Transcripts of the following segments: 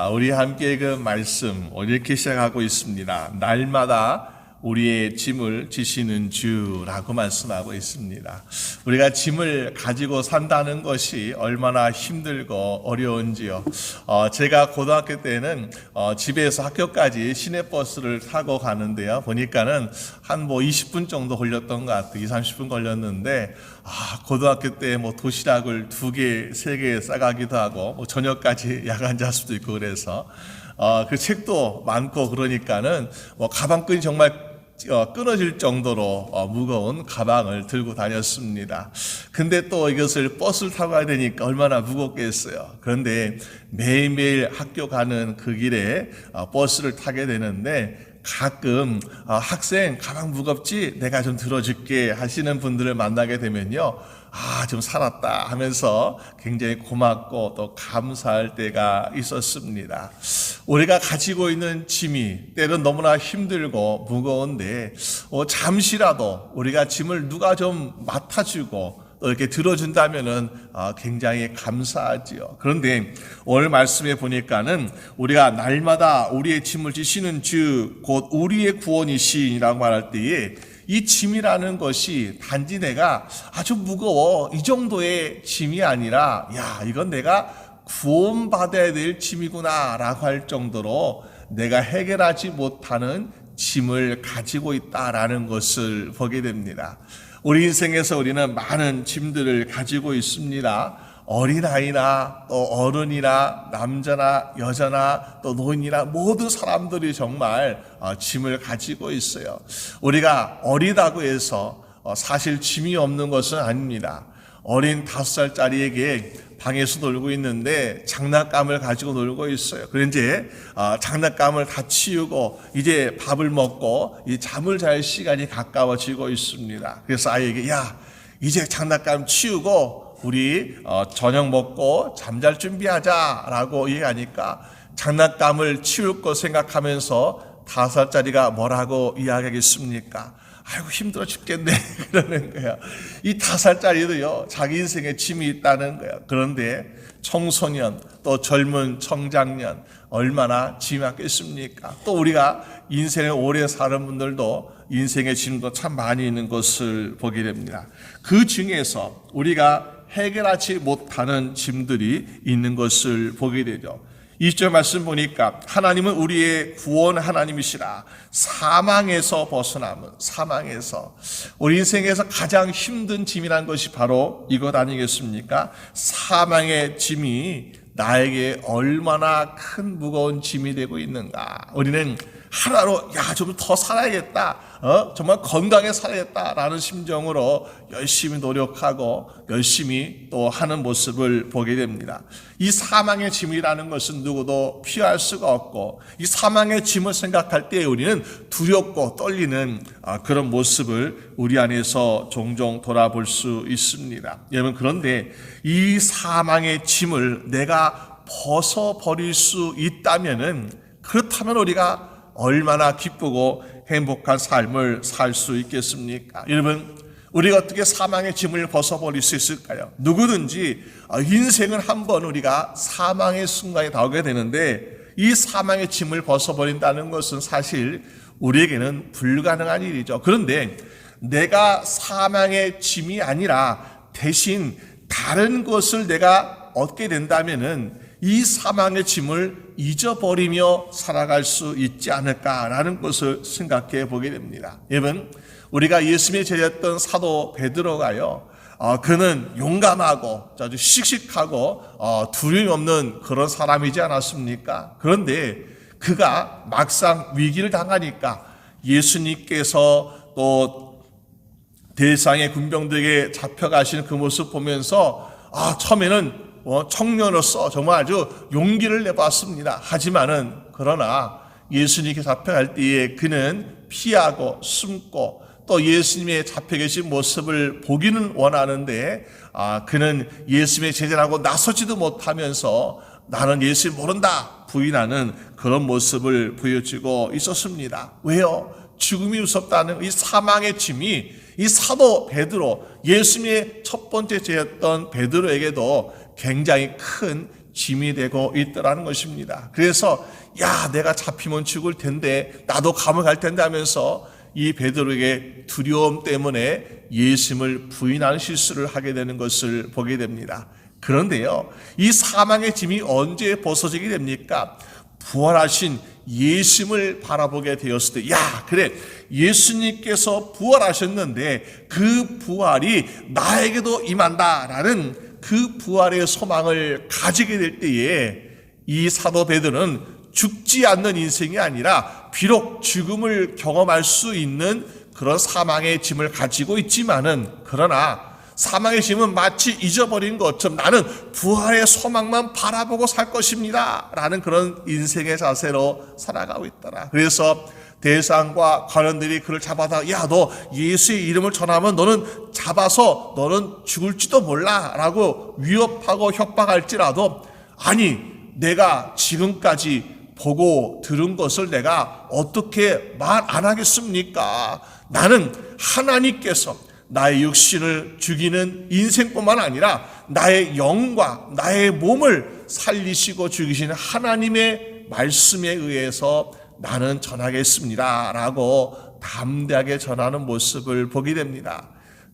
아, 우리 함께 그 말씀 이렇게 시작하고 있습니다. 날마다 우리의 짐을 지시는 주라고 말씀하고 있습니다. 우리가 짐을 가지고 산다는 것이 얼마나 힘들고 어려운지요. 어, 제가 고등학교 때는 어, 집에서 학교까지 시내버스를 타고 가는데요. 보니까는 한 뭐 20분 정도 걸렸던 것 같아요. 2, 30분 걸렸는데, 아, 고등학교 때 뭐 도시락을 두 개, 세 개 싸가기도 하고, 뭐 저녁까지 야간 잘 수도 있고 그래서, 어, 그 책도 많고 그러니까는 뭐 가방끈이 정말 어, 끊어질 정도로 어, 무거운 가방을 들고 다녔습니다. 근데 또 이것을 버스를 타고 가야 되니까 얼마나 무겁겠어요. 그런데 매일매일 학교 가는 그 길에 어, 버스를 타게 되는데 가끔 어, 학생 가방 무겁지 내가 좀 들어줄게 하시는 분들을 만나게 되면요. 아, 좀 살았다 하면서 굉장히 고맙고 또 감사할 때가 있었습니다. 우리가 가지고 있는 짐이 때론 너무나 힘들고 무거운데 어, 잠시라도 우리가 짐을 누가 좀 맡아주고 또 이렇게 들어준다면은 어, 굉장히 감사하지요. 그런데 오늘 말씀에 보니까는 우리가 날마다 우리의 짐을 지시는 주곧 우리의 구원이시라고 말할 때에 이 짐이라는 것이 단지 내가 아주 무거워 이 정도의 짐이 아니라 야 이건 내가 구원받아야 될 짐이구나라고 할 정도로 내가 해결하지 못하는 짐을 가지고 있다라는 것을 보게 됩니다. 우리 인생에서 우리는 많은 짐들을 가지고 있습니다. 어린아이나 또 어른이나 남자나 여자나 또 노인이나 모든 사람들이 정말 어, 짐을 가지고 있어요. 우리가 어리다고 해서 어, 사실 짐이 없는 것은 아닙니다. 어린 다섯 살짜리에게 방에서 놀고 있는데 장난감을 가지고 놀고 있어요. 그런데 어, 장난감을 다 치우고 이제 밥을 먹고 이 잠을 잘 시간이 가까워지고 있습니다. 그래서 아이에게 야 이제 장난감 치우고 우리 어, 저녁 먹고 잠잘 준비하자라고 얘기하니까 장난감을 치울 거 생각하면서 다섯 살짜리가 뭐라고 이야기하겠습니까? 아이고 힘들어 죽겠네 그러는 거야. 이 다섯 살짜리도요 자기 인생에 짐이 있다는 거야. 그런데 청소년 또 젊은 청장년 얼마나 짐하겠습니까? 또 우리가 인생을 오래 사는 분들도 인생의 짐도 참 많이 있는 것을 보게 됩니다. 그 중에서 우리가 해결하지 못하는 짐들이 있는 것을 보게 되죠. 20절 말씀 보니까 하나님은 우리의 구원 하나님이시라 사망에서 벗어남은 사망에서 우리 인생에서 가장 힘든 짐이란 것이 바로 이것 아니겠습니까? 사망의 짐이 나에게 얼마나 큰 무거운 짐이 되고 있는가. 우리는 하나로 야 좀 더 살아야겠다. 어? 정말 건강에 살아야겠다라는 심정으로 열심히 노력하고 열심히 또 하는 모습을 보게 됩니다. 이 사망의 짐이라는 것은 누구도 피할 수가 없고 이 사망의 짐을 생각할 때 우리는 두렵고 떨리는 아, 그런 모습을 우리 안에서 종종 돌아볼 수 있습니다. 여러분 그런데 이 사망의 짐을 내가 벗어버릴 수 있다면은 그렇다면 우리가 얼마나 기쁘고 행복한 삶을 살 수 있겠습니까? 여러분, 우리가 어떻게 사망의 짐을 벗어버릴 수 있을까요? 누구든지 인생은 한번 우리가 사망의 순간에 닿게 되는데 이 사망의 짐을 벗어버린다는 것은 사실 우리에게는 불가능한 일이죠. 그런데 내가 사망의 짐이 아니라 대신 다른 것을 내가 얻게 된다면은 이 사망의 짐을 잊어버리며 살아갈 수 있지 않을까라는 것을 생각해 보게 됩니다. 여러분, 우리가 예수님의 제자였던 사도 베드로가요. 어, 그는 용감하고 아주 씩씩하고 어, 두려움 없는 그런 사람이지 않았습니까? 그런데 그가 막상 위기를 당하니까 예수님께서 또 대상의 군병들에게 잡혀가시는 그 모습 보면서 아 처음에는 어, 청년으로서 정말 아주 용기를 내봤습니다. 하지만은 그러나 예수님께 잡혀갈 때에 그는 피하고 숨고 또 예수님의 잡혀 계신 모습을 보기는 원하는데 아 그는 예수님의 제자라고 나서지도 못하면서 나는 예수 모른다 부인하는 그런 모습을 보여주고 있었습니다. 왜요? 죽음이 무섭다는 이 사망의 짐이 이 사도 베드로 예수님의 첫 번째 제였던 베드로에게도 굉장히 큰 짐이 되고 있더라는 것입니다. 그래서 야 내가 잡히면 죽을 텐데 나도 감을 갈 텐데 하면서 이 베드로에게 두려움 때문에 예수님을 부인하는 실수를 하게 되는 것을 보게 됩니다. 그런데요, 이 사망의 짐이 언제 벗어지게 됩니까? 부활하신 예수님을 바라보게 되었을 때, 야, 그래, 예수님께서 부활하셨는데 그 부활이 나에게도 임한다라는 그 부활의 소망을 가지게 될 때에 이 사도 베드로는 죽지 않는 인생이 아니라 비록 죽음을 경험할 수 있는 그런 사망의 짐을 가지고 있지만은 그러나 사망의 짐은 마치 잊어버린 것처럼 나는 부활의 소망만 바라보고 살 것입니다. 라는 그런 인생의 자세로 살아가고 있더라. 그래서 대상과 관원들이 그를 잡아다 야 너 예수의 이름을 전하면 너는 잡아서 너는 죽을지도 몰라 라고 위협하고 협박할지라도 아니 내가 지금까지 보고 들은 것을 내가 어떻게 말 안 하겠습니까? 나는 하나님께서 나의 육신을 죽이는 인생뿐만 아니라 나의 영과 나의 몸을 살리시고 죽이시는 하나님의 말씀에 의해서 나는 전하겠습니다. 라고 담대하게 전하는 모습을 보게 됩니다.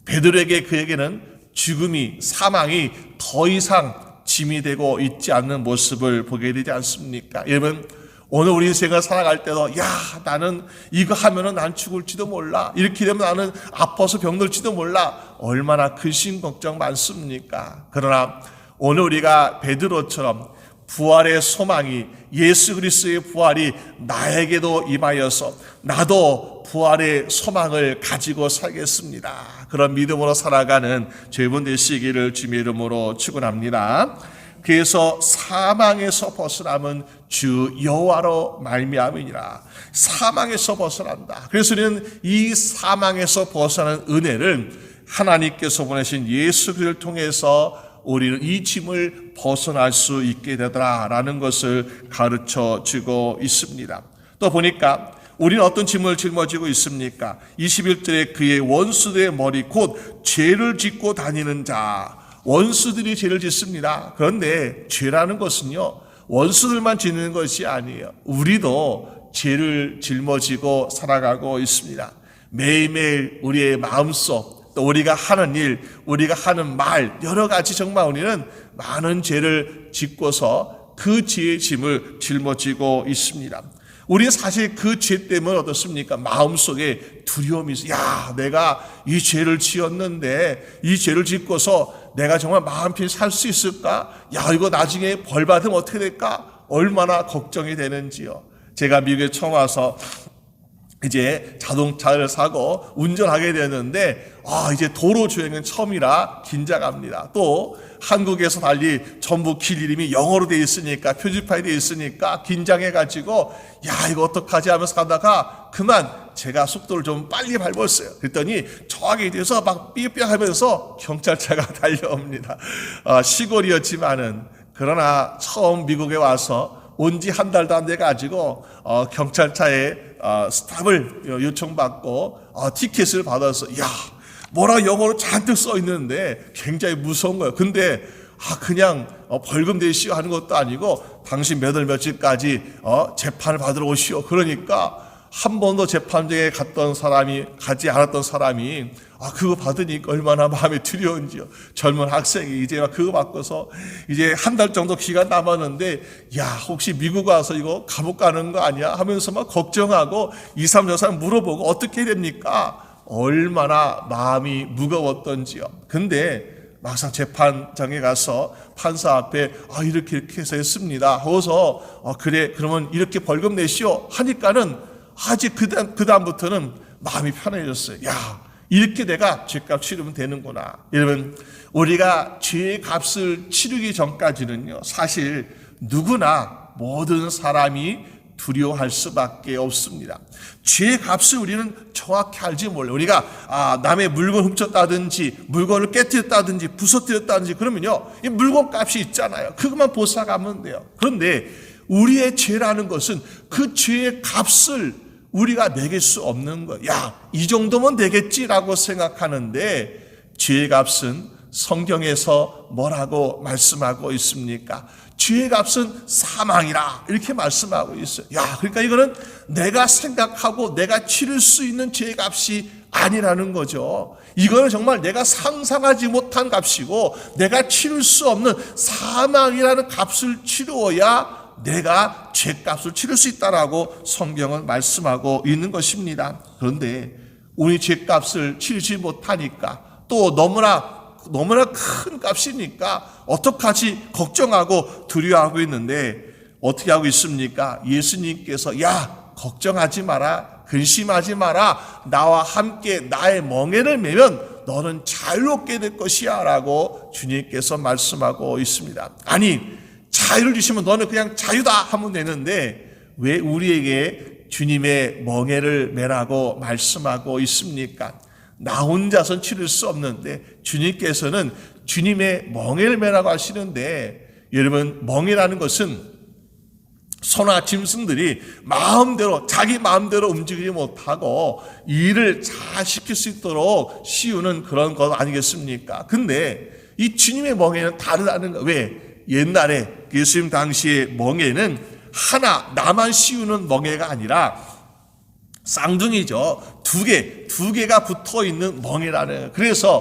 베드로에게 그에게는 죽음이, 사망이 더 이상 짐이 되고 있지 않는 모습을 보게 되지 않습니까? 여러분, 오늘 우리 인생을 살아갈 때도, 야, 나는 이거 하면은 난 죽을지도 몰라. 이렇게 되면 나는 아파서 병들지도 몰라. 얼마나 근심 걱정 많습니까? 그러나 오늘 우리가 베드로처럼 부활의 소망이 예수 그리스도의 부활이 나에게도 임하여서 나도 부활의 소망을 가지고 살겠습니다. 그런 믿음으로 살아가는 죄분 되시기를 주님의 이름으로 축원합니다. 그래서 사망에서 벗어남은 주 여호와로 말미암으니라. 사망에서 벗어난다. 그래서 우리는 이 사망에서 벗어나는 은혜를 하나님께서 보내신 예수 그리스도를 통해서 우리는 이 짐을 벗어날 수 있게 되더라라는 것을 가르쳐 주고 있습니다. 또 보니까 우리는 어떤 짐을 짊어지고 있습니까? 21절에 그의 원수들의 머리 곧 죄를 짓고 다니는 자 원수들이 죄를 짓습니다. 그런데 죄라는 것은요 원수들만 짓는 것이 아니에요. 우리도 죄를 짊어지고 살아가고 있습니다. 매일매일 우리의 마음속 또 우리가 하는 일, 우리가 하는 말, 여러 가지 정말 우리는 많은 죄를 짓고서 그 죄의 짐을 짊어지고 있습니다. 우리는 사실 그 죄 때문에 어떻습니까? 마음속에 두려움이 있어. 야, 내가 이 죄를 지었는데 이 죄를 짓고서 내가 정말 마음 편히 살 수 있을까? 야, 이거 나중에 벌 받으면 어떻게 될까? 얼마나 걱정이 되는지요. 제가 미국에 처음 와서 이제 자동차를 사고 운전하게 되는데 아 이제 도로 주행은 처음이라 긴장합니다. 또 한국에서 달리 전부 길 이름이 영어로 돼 있으니까 표지판이 돼 있으니까 긴장해 가지고 야 이거 어떡하지 하면서 가다가 그만 제가 속도를 좀 빨리 밟았어요. 그랬더니 저하게 돼서 막 삐삐 하면서 경찰차가 달려옵니다. 아, 시골이었지만은 그러나 처음 미국에 와서 온 지 한 달도 안 돼 가지고 어, 경찰차에 어, 스탑을 요청받고 어, 티켓을 받아서 야 뭐라 영어로 잔뜩 써 있는데 굉장히 무서운 거예요. 근데 아 그냥 어, 벌금 내시오 하는 것도 아니고 당신 몇 월 며칠까지 어, 재판을 받으러 오시오. 그러니까 한 번도 재판장에 갔던 사람이 가지 않았던 사람이 아 그거 받으니까 얼마나 마음이 두려운지요. 젊은 학생이 이제 막 그거 받고서 이제 한 달 정도 기간 남았는데 야 혹시 미국 와서 이거 감옥 가는 거 아니야 하면서 막 걱정하고 이 사람 저 사람 물어보고 어떻게 됩니까? 얼마나 마음이 무거웠던지요. 근데 막상 재판장에 가서 판사 앞에 아 이렇게 이렇게 해서 했습니다. 하고서 아 그래 그러면 이렇게 벌금 내시오 하니까는 아직 그다음 그다음부터는 마음이 편해졌어요. 야 이렇게 내가 죄값 치르면 되는구나. 여러분 우리가 죄의 값을 치르기 전까지는요 사실 누구나 모든 사람이 두려워할 수밖에 없습니다. 죄의 값을 우리는 정확히 알지 몰라요. 우리가 아, 남의 물건 훔쳤다든지 물건을 깨뜨렸다든지 부서뜨렸다든지 그러면요. 이 물건 값이 있잖아요. 그것만 보상하면 돼요. 그런데 우리의 죄라는 것은 그 죄의 값을 우리가 매길 수 없는 거야. 야, 이 정도면 되겠지라고 생각하는데 죄의 값은 성경에서 뭐라고 말씀하고 있습니까? 죄의 값은 사망이라 이렇게 말씀하고 있어요. 야, 그러니까 이거는 내가 생각하고 내가 치를 수 있는 죄의 값이 아니라는 거죠. 이거는 정말 내가 상상하지 못한 값이고 내가 치를 수 없는 사망이라는 값을 치루어야 내가 죄값을 치를 수 있다라고 성경은 말씀하고 있는 것입니다. 그런데 우리 죄값을 치르지 못하니까 또 너무나 너무나 큰 값이니까 어떡하지 걱정하고 두려워하고 있는데 어떻게 하고 있습니까? 예수님께서 야 걱정하지 마라 근심하지 마라 나와 함께 나의 멍에를 매면 너는 자유롭게 될 것이야라고 주님께서 말씀하고 있습니다. 아니 자유를 주시면 너는 그냥 자유다 하면 되는데 왜 우리에게 주님의 멍에를 매라고 말씀하고 있습니까? 나 혼자선 치를 수 없는데 주님께서는 주님의 멍에를 매라고 하시는데 여러분 멍이라는 것은 소나 짐승들이 마음대로 자기 마음대로 움직이지 못하고 일을 잘 시킬 수 있도록 씌우는 그런 것 아니겠습니까? 근데 이 주님의 멍에는 다르다는 거. 왜? 옛날에 예수님 당시의 멍에는 하나 나만 씌우는 멍에가 아니라 쌍둥이죠. 두 개, 두 개가 붙어 있는 멍에라는. 그래서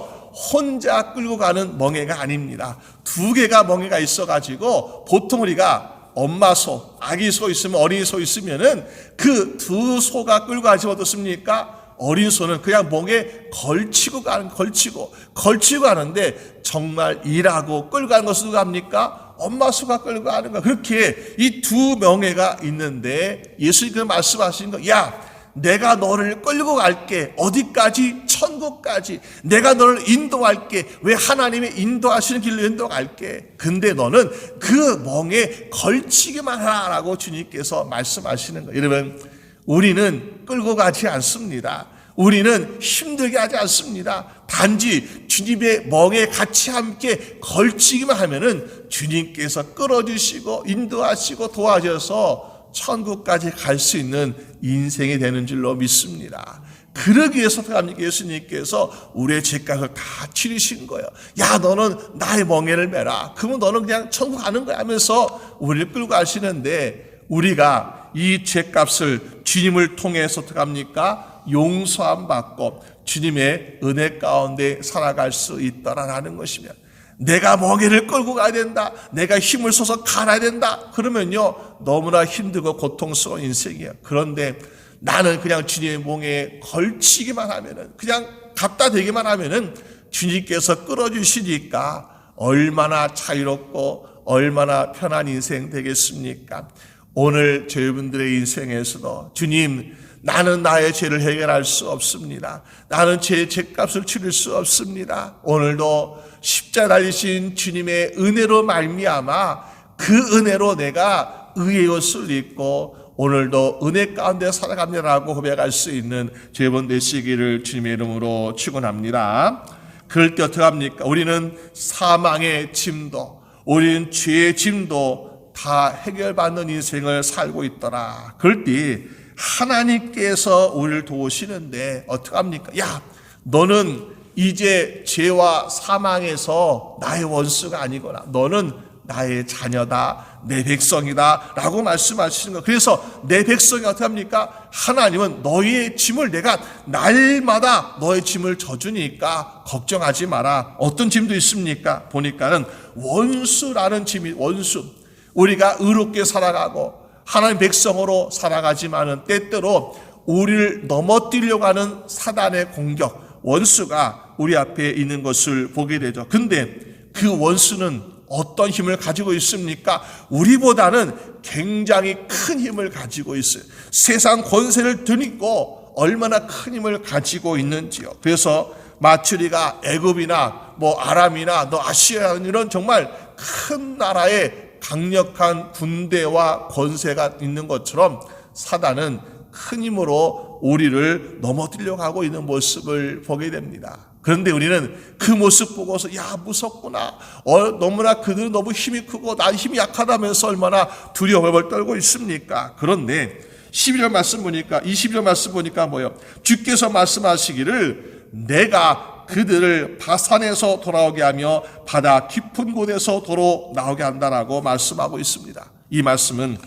혼자 끌고 가는 멍에가 아닙니다. 두 개가 멍에가 있어가지고 보통 우리가 엄마 소, 아기 소 있으면 어린 소 있으면은 그 두 소가 끌고 가지 어떻습니까? 어린 소는 그냥 멍에 걸치고 가는 걸치고 걸치고 가는데 정말 일하고 끌고 가는 것은 누가 합니까? 엄마 소가 끌고 가는 거 그렇게 이 두 명예가 있는데 예수님께서 말씀하신 거, 야 내가 너를 끌고 갈게. 어디까지? 천국까지. 내가 너를 인도할게. 왜 하나님의 인도하시는 길로 인도할게. 근데 너는 그 멍에 걸치기만 하라고 주님께서 말씀하시는 거예요 여러분 우리는 끌고 가지 않습니다 우리는 힘들게 하지 않습니다 단지 주님의 멍에 같이 함께 걸치기만 하면은 주님께서 끌어주시고 인도하시고 도와줘서 천국까지 갈 수 있는 인생이 되는 줄로 믿습니다. 그러기 위해서? 예수님께서 우리의 죄값을 다 치르신 거예요. 야, 너는 나의 멍에를 매라. 그러면 너는 그냥 천국 가는 거야 하면서 우리를 끌고 가시는데 우리가 이 죄값을 주님을 통해서 어떻게 합니까? 용서함 받고 주님의 은혜 가운데 살아갈 수 있다라는 것이면 내가 멍에를 끌고 가야 된다. 내가 힘을 써서 갈아야 된다. 그러면요, 너무나 힘들고 고통스러운 인생이에요. 그런데 나는 그냥 주님의 멍에 걸치기만 하면은, 그냥 갖다 대기만 하면은 주님께서 끌어주시니까 얼마나 자유롭고 얼마나 편한 인생 되겠습니까? 오늘 저희분들의 인생에서도 주님, 나는 나의 죄를 해결할 수 없습니다. 나는 제 죄값을 치를 수 없습니다. 오늘도 십자 달리신 주님의 은혜로 말미암아 그 은혜로 내가 의의 옷을 입고 오늘도 은혜 가운데 살아갑니다라고 고백할 수 있는 제번 되시기를 주님의 이름으로 축원합니다. 그럴 때 어떻게 합니까? 우리는 사망의 짐도 우리는 죄의 짐도 다 해결받는 인생을 살고 있더라. 그럴 때 하나님께서 우리를 도우시는데 어떻게 합니까? 야, 너는 이제 죄와 사망에서 나의 원수가 아니거나 너는 나의 자녀다, 내 백성이다 라고 말씀하시는 거. 그래서 내 백성이 어떻게 합니까? 하나님은 너희의 짐을 내가 날마다 너의 짐을 져주니까 걱정하지 마라. 어떤 짐도 있습니까? 보니까는 원수라는 짐이 원수. 우리가 의롭게 살아가고 하나님 백성으로 살아가지만은 때때로 우리를 넘어뜨리려고 하는 사단의 공격, 원수가 우리 앞에 있는 것을 보게 되죠. 근데 그 원수는 어떤 힘을 가지고 있습니까? 우리보다는 굉장히 큰 힘을 가지고 있어요. 세상 권세를 드니고 얼마나 큰 힘을 가지고 있는지요. 그래서 마추리가 애굽이나 뭐 아람이나 너 아시아 이런 정말 큰 나라의 강력한 군대와 권세가 있는 것처럼 사단은 큰 힘으로 우리를 넘어뜨려고 하고 있는 모습을 보게 됩니다. 그런데 우리는 그 모습 보고서 야 무섭구나. 어, 너무나 그들은 너무 힘이 크고 난 힘이 약하다면서 얼마나 두려움을 떨고 있습니까? 그런데 11절 말씀 보니까 21절 말씀 보니까 뭐요? 주께서 말씀하시기를 내가 그들을 바산에서 돌아오게 하며 바다 깊은 곳에서 도로 나오게 한다라고 말씀하고 있습니다. 이 말씀은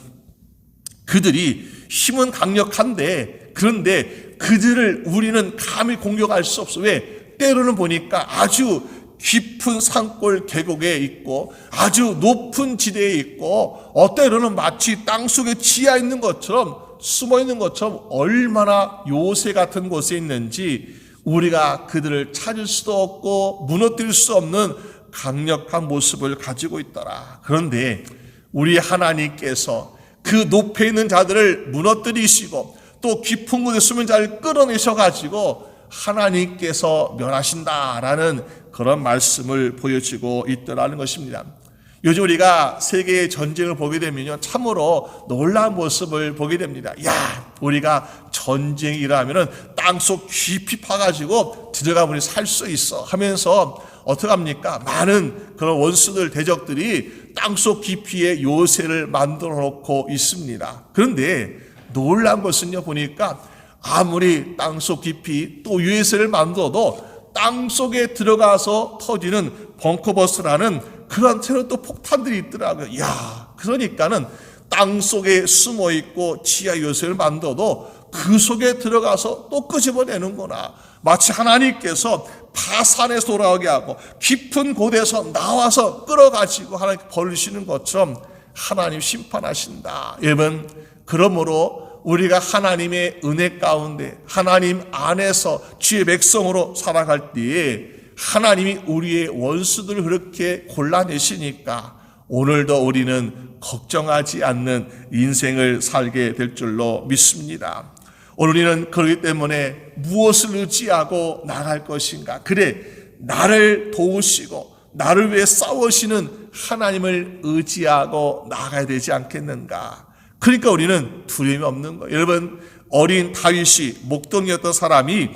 그들이 힘은 강력한데 그런데 그들을 우리는 감히 공격할 수 없어. 왜? 때로는 보니까 아주 깊은 산골 계곡에 있고 아주 높은 지대에 있고 어때로는 마치 땅 속에 지하 있는 것처럼 숨어 있는 것처럼 얼마나 요새 같은 곳에 있는지 우리가 그들을 찾을 수도 없고 무너뜨릴 수 없는 강력한 모습을 가지고 있더라. 그런데 우리 하나님께서 그 높에 있는 자들을 무너뜨리시고 또 깊은 곳에 숨은 자를 끌어내셔 가지고 하나님께서 멸하신다라는 그런 말씀을 보여주고 있더라는 것입니다. 요즘 우리가 세계의 전쟁을 보게 되면요. 참으로 놀라운 모습을 보게 됩니다. 야, 우리가 전쟁이 일어나면은 땅속 깊이 파가지고 들어가 보니 살 수 있어 하면서 어떡합니까? 많은 그런 원수들, 대적들이 땅속 깊이에 요새를 만들어 놓고 있습니다. 그런데 놀란 것은요, 보니까 아무리 땅속 깊이 또 요새를 만들어도 땅 속에 들어가서 터지는 벙커버스라는 그런 새로운 또 폭탄들이 있더라고요. 야, 그러니까는 땅 속에 숨어 있고 지하 요새를 만들어도 그 속에 들어가서 또 끄집어내는구나. 마치 하나님께서 파산에서 돌아오게 하고 깊은 곳에서 나와서 끌어가지고 하나님 벌리시는 것처럼 하나님 심판하신다. 여러분, 그러므로 우리가 하나님의 은혜 가운데 하나님 안에서 주의 백성으로 살아갈 때에 하나님이 우리의 원수들을 그렇게 골라내시니까 오늘도 우리는 걱정하지 않는 인생을 살게 될 줄로 믿습니다. 우리는 그렇기 때문에 무엇을 의지하고 나갈 것인가? 그래, 나를 도우시고 나를 위해 싸우시는 하나님을 의지하고 나가야 되지 않겠는가? 그러니까 우리는 두려움이 없는 거예요. 여러분, 어린 다윗이 목동이었던 사람이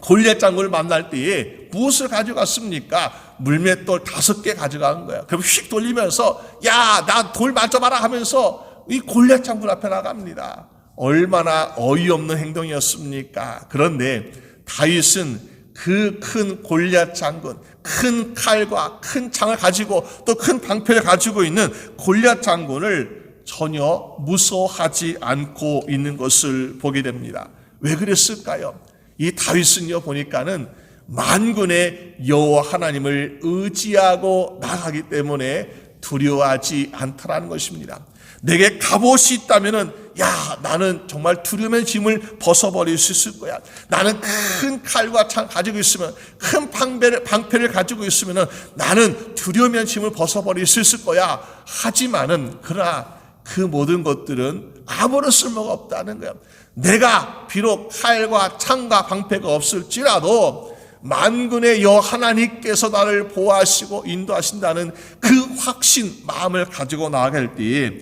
골리앗 장군을 만날 때에 무엇을 가져갔습니까? 물맷돌 다섯 개 가져간 거야. 그럼 휙 돌리면서 야, 나돌 만져봐라 하면서 이 골리앗 장군 앞에 나갑니다. 얼마나 어이없는 행동이었습니까? 그런데 다윗은 그 큰 골리앗 장군, 큰 칼과 큰 창을 가지고 또 큰 방패를 가지고 있는 골리앗 장군을 전혀 무서워하지 않고 있는 것을 보게 됩니다. 왜 그랬을까요? 이 다윗은요 보니까는 만군의 여호와 하나님을 의지하고 나가기 때문에 두려워하지 않다라는 것입니다. 내게 갑옷이 있다면은 야 나는 정말 두려움의 짐을 벗어버릴 수 있을 거야. 나는 큰 칼과 창 가지고 있으면 큰 방패를, 방패를 가지고 있으면은 나는 두려움의 짐을 벗어버릴 수 있을 거야. 하지만은 그러나 그 모든 것들은 아무런 쓸모가 없다는 거야. 내가 비록 칼과 창과 방패가 없을지라도 만군의 여 하나님께서 나를 보호하시고 인도하신다는 그 확신 마음을 가지고 나아갈 때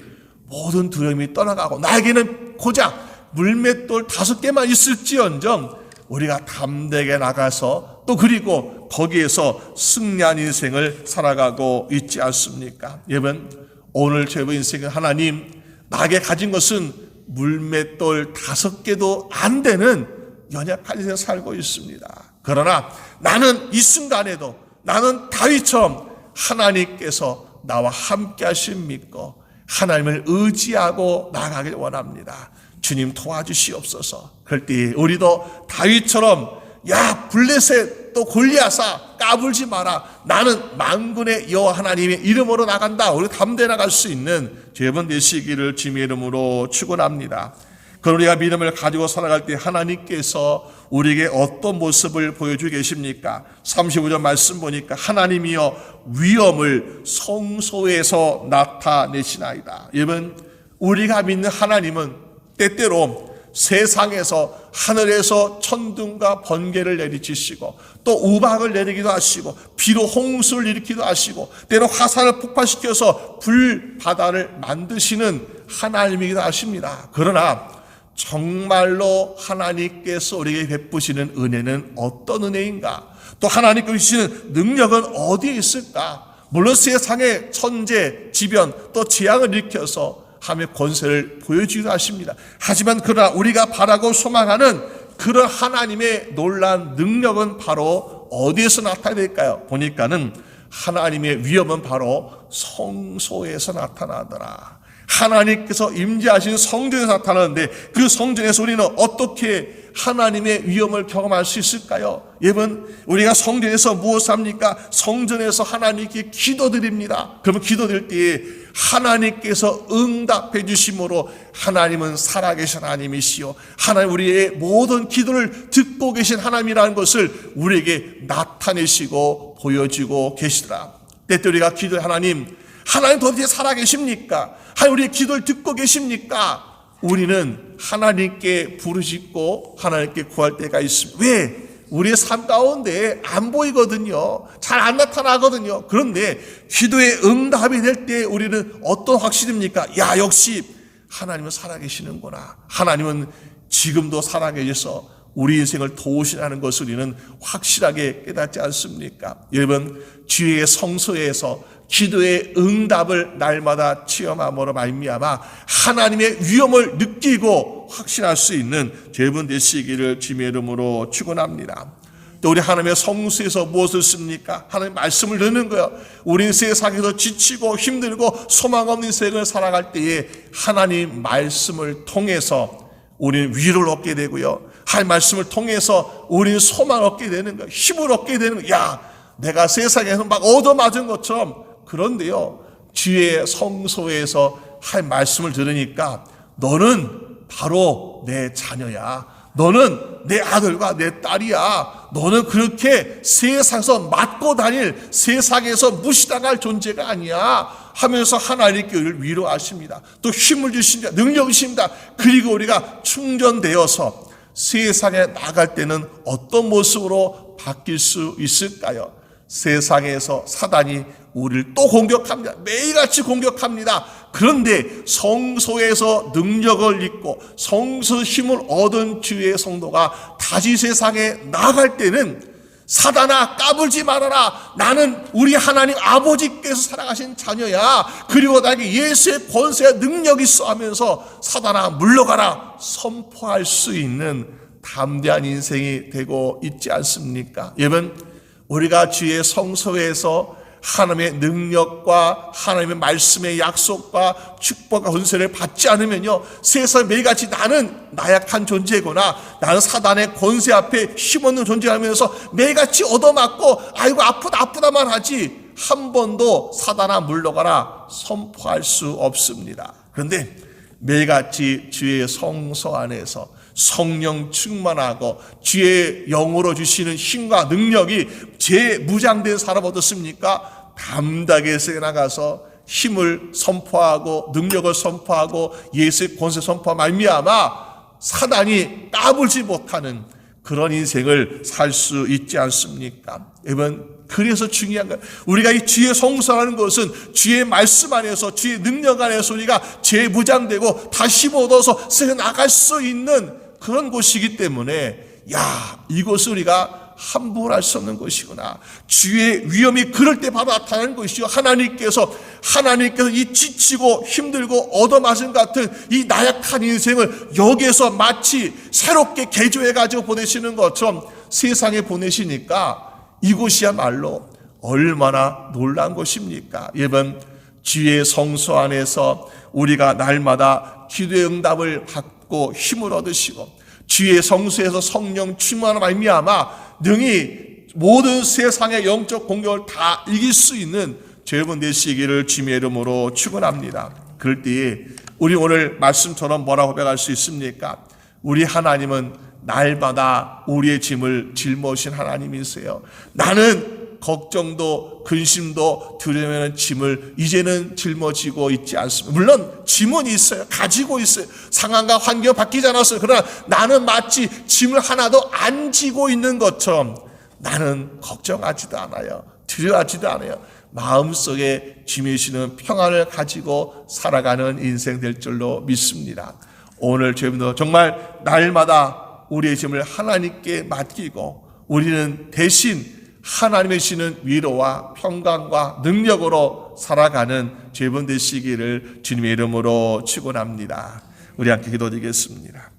모든 두려움이 떠나가고 나에게는 고작 물맷돌 다섯 개만 있을지언정 우리가 담대하게 나가서 또 그리고 거기에서 승리한 인생을 살아가고 있지 않습니까? 여러분 오늘 제 인생은 하나님 나에게 가진 것은 물맷돌 다섯 개도 안 되는 연약한 인생 살고 있습니다. 그러나 나는 이 순간에도 나는 다윗처럼 하나님께서 나와 함께 하심 믿고 하나님을 의지하고 나가길 원합니다. 주님 도와주시옵소서. 그럴 때 우리도 다윗처럼 야 블레셋 또 골리아사 까불지 마라. 나는 만군의 여호와 하나님의 이름으로 나간다. 우리 담대 나갈 수 있는 죄번 되시기를 주님의 이름으로 축원합니다. 그 우리가 믿음을 가지고 살아갈 때 하나님께서 우리에게 어떤 모습을 보여주고 계십니까? 35절 말씀 보니까 하나님이여 위엄을 성소에서 나타내시나이다. 여러분 우리가 믿는 하나님은 때때로 세상에서 하늘에서 천둥과 번개를 내리치시고 또 우박을 내리기도 하시고 비로 홍수를 일으키기도 하시고 때로 화산을 폭발시켜서 불 바다를 만드시는 하나님이기도 하십니다. 그러나 정말로 하나님께서 우리에게 베푸시는 은혜는 어떤 은혜인가? 또 하나님께서 주시는 능력은 어디에 있을까? 물론 세상의 천재, 지변, 또 재앙을 일으켜서 함의 권세를 보여주기도 하십니다. 하지만 그러나 우리가 바라고 소망하는 그런 하나님의 놀란 능력은 바로 어디에서 나타낼까요? 보니까는 하나님의 위엄은 바로 성소에서 나타나더라. 하나님께서 임재하신 성전에서 나타나는데 그 성전에서 우리는 어떻게 하나님의 위엄을 경험할 수 있을까요? 여러분 우리가 성전에서 무엇을 합니까? 성전에서 하나님께 기도드립니다. 그러면 기도드릴 때에 하나님께서 응답해 주심으로 하나님은 살아계신 하나님이시요 하나님 우리의 모든 기도를 듣고 계신 하나님이라는 것을 우리에게 나타내시고 보여주고 계시더라. 때때 우리가 기도 하나님 하나님 도대체 살아계십니까? 하나님 우리의 기도를 듣고 계십니까? 우리는 하나님께 부르짖고 하나님께 구할 때가 있습니다. 왜? 우리의 삶 가운데 안 보이거든요. 잘 안 나타나거든요. 그런데 기도의 응답이 될 때 우리는 어떤 확신입니까? 야, 역시 하나님은 살아계시는구나. 하나님은 지금도 살아계셔서 우리 인생을 도우시라는 것을 우리는 확실하게 깨닫지 않습니까? 여러분, 주의 성소에서 기도의 응답을 날마다 체험함으로 말미암아 하나님의 위엄을 느끼고 확신할 수 있는 여러분 되시기를 주님의 이름으로 축원합니다. 또 우리 하나님의 성수에서 무엇을 씁니까? 하나님 말씀을 듣는 거예요. 우리 세상에서 지치고 힘들고 소망 없는 세상을 살아갈 때에 하나님 말씀을 통해서 우리는 위로를 얻게 되고요. 하나님 말씀을 통해서 우리는 소망을 얻게 되는 거예요. 힘을 얻게 되는 거예요. 야, 내가 세상에서 막 얻어맞은 것처럼 그런데요. 주의 성소에서 하나님 말씀을 들으니까 너는 바로 내 자녀야. 너는 내 아들과 내 딸이야. 너는 그렇게 세상에서 맞고 다닐 세상에서 무시당할 존재가 아니야. 하면서 하나님께 우리를 위로하십니다. 또 힘을 주십니다. 능력을 주십니다. 그리고 우리가 충전되어서 세상에 나갈 때는 어떤 모습으로 바뀔 수 있을까요? 세상에서 사단이 우리를 또 공격합니다. 매일같이 공격합니다. 그런데 성소에서 능력을 입고 성소 힘을 얻은 주의 성도가 다시 세상에 나갈 때는 사단아 까불지 말아라. 나는 우리 하나님 아버지께서 살아가신 자녀야. 그리고 나에게 예수의 권세와 능력이 있어 하면서 사단아 물러가라. 선포할 수 있는 담대한 인생이 되고 있지 않습니까? 여러분 우리가 주의 성소에서 하나님의 능력과 하나님의 말씀의 약속과 축복과 권세를 받지 않으면요 세상 매일같이 나는 나약한 존재구나 나는 사단의 권세 앞에 힘없는 존재하면서 매일같이 얻어맞고 아이고 아프다 아프다만 하지 한 번도 사단아 물러가라 선포할 수 없습니다. 그런데 매일같이 주의 성소 안에서 성령 충만하고 주의 영으로 주시는 힘과 능력이 제 무장된 사람 어떻습니까? 담대하게 세 나가서 힘을 선포하고 능력을 선포하고 예수의 권세 선포 말미암아 사단이 까불지 못하는 그런 인생을 살 수 있지 않습니까? 여러분 그래서 중요한 거예요. 우리가 이 주의 성사라는 것은 주의 말씀 안에서 주의 능력 안에서 우리가 재무장되고 다시 얻어서 세상 나갈 수 있는 그런 곳이기 때문에 야 이것을 우리가 함부로 할 수 없는 것이구나. 주의 위험이 그럴 때 바로 나타나는 것이요. 하나님께서 하나님께서 이 지치고 힘들고 얻어맞은 같은 이 나약한 인생을 여기에서 마치 새롭게 개조해 가지고 보내시는 것처럼 세상에 보내시니까 이곳이야말로 얼마나 놀란 것입니까? 여러분 주의 성소 안에서 우리가 날마다 기도의 응답을 받고 힘을 얻으시고 주의 성수에서 성령 충만함 말미암아 능히 모든 세상의 영적 공격을 다 이길 수 있는 여러분 되시기를 주님의 이름으로 축원합니다. 그럴 때에 우리 오늘 말씀처럼 뭐라고 고백할 수 있습니까? 우리 하나님은 날마다 우리의 짐을 짊어진 하나님이세요. 나는 걱정도 근심도 두려움의 짐을 이제는 짊어지고 있지 않습니다. 물론 짐은 있어요. 가지고 있어요. 상황과 환경 바뀌지 않았어요. 그러나 나는 마치 짐을 하나도 안 지고 있는 것처럼 나는 걱정하지도 않아요. 두려워하지도 않아요. 마음속에 짐이시는 평안을 가지고 살아가는 인생 될 줄로 믿습니다. 오늘 저희도 정말 날마다 우리의 짐을 하나님께 맡기고 우리는 대신 하나님의 시는 위로와 평강과 능력으로 살아가는 죄분 되시기를 주님의 이름으로 축원합니다. 우리 함께 기도드리겠습니다.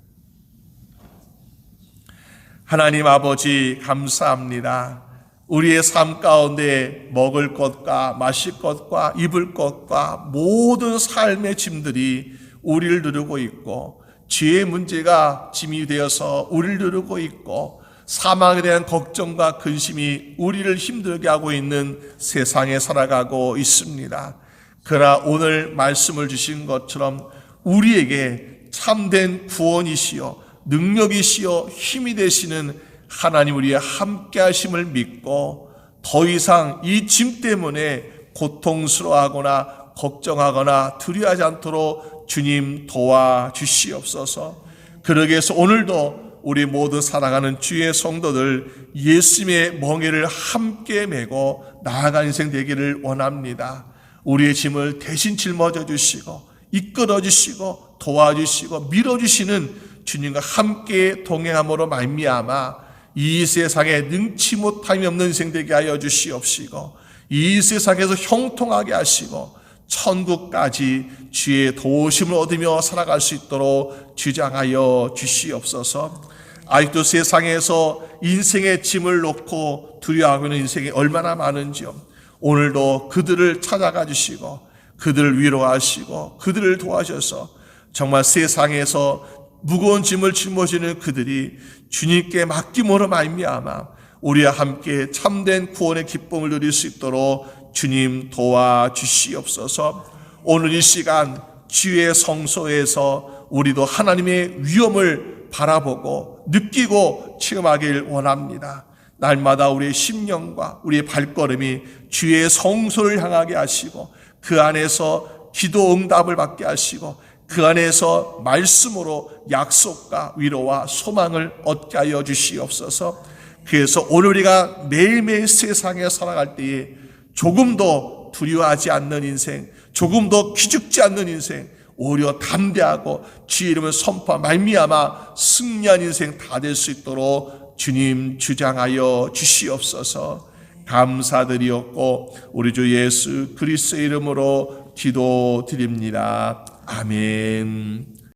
하나님 아버지 감사합니다. 우리의 삶 가운데 먹을 것과 마실 것과 입을 것과 모든 삶의 짐들이 우리를 누르고 있고 죄의 문제가 짐이 되어서 우리를 누르고 있고 사망에 대한 걱정과 근심이 우리를 힘들게 하고 있는 세상에 살아가고 있습니다. 그러나 오늘 말씀을 주신 것처럼 우리에게 참된 구원이시여 능력이시여 힘이 되시는 하나님 우리의 함께 하심을 믿고 더 이상 이 짐 때문에 고통스러워하거나 걱정하거나 두려워하지 않도록 주님 도와 주시옵소서. 그러기 위해서 오늘도 우리 모두 살아가는 주의 성도들 예수님의 멍에를 함께 메고 나아가는 인생 되기를 원합니다. 우리의 짐을 대신 짊어져 주시고 이끌어 주시고 도와주시고 밀어 주시는 주님과 함께 동행함으로 말미암아 이 세상에 능치 못함이 없는 인생 되게 하여 주시옵시고 이 세상에서 형통하게 하시고 천국까지 주의 도심을 얻으며 살아갈 수 있도록 주장하여 주시옵소서. 아직도 세상에서 인생의 짐을 놓고 두려워하고 있는 인생이 얼마나 많은지요. 오늘도 그들을 찾아가 주시고 그들을 위로하시고 그들을 도와셔서 정말 세상에서 무거운 짐을 짊어지는 그들이 주님께 맡김으로 말미암아 우리와 함께 참된 구원의 기쁨을 누릴 수 있도록 주님 도와 주시옵소서. 오늘 이 시간 주의 성소에서 우리도 하나님의 위엄을 바라보고 느끼고 체험하길 원합니다. 날마다 우리의 심령과 우리의 발걸음이 주의 성소를 향하게 하시고 그 안에서 기도 응답을 받게 하시고 그 안에서 말씀으로 약속과 위로와 소망을 얻게 하여 주시옵소서. 그래서 오늘 우리가 매일매일 세상에 살아갈 때에 조금도 두려워하지 않는 인생, 조금도 기죽지 않는 인생, 오히려 담대하고 주의 이름을 선포 말미암아 승리한 인생 다 될 수 있도록 주님 주장하여 주시옵소서. 감사드리옵고 우리 주 예수 그리스도의 이름으로 기도드립니다. 아멘.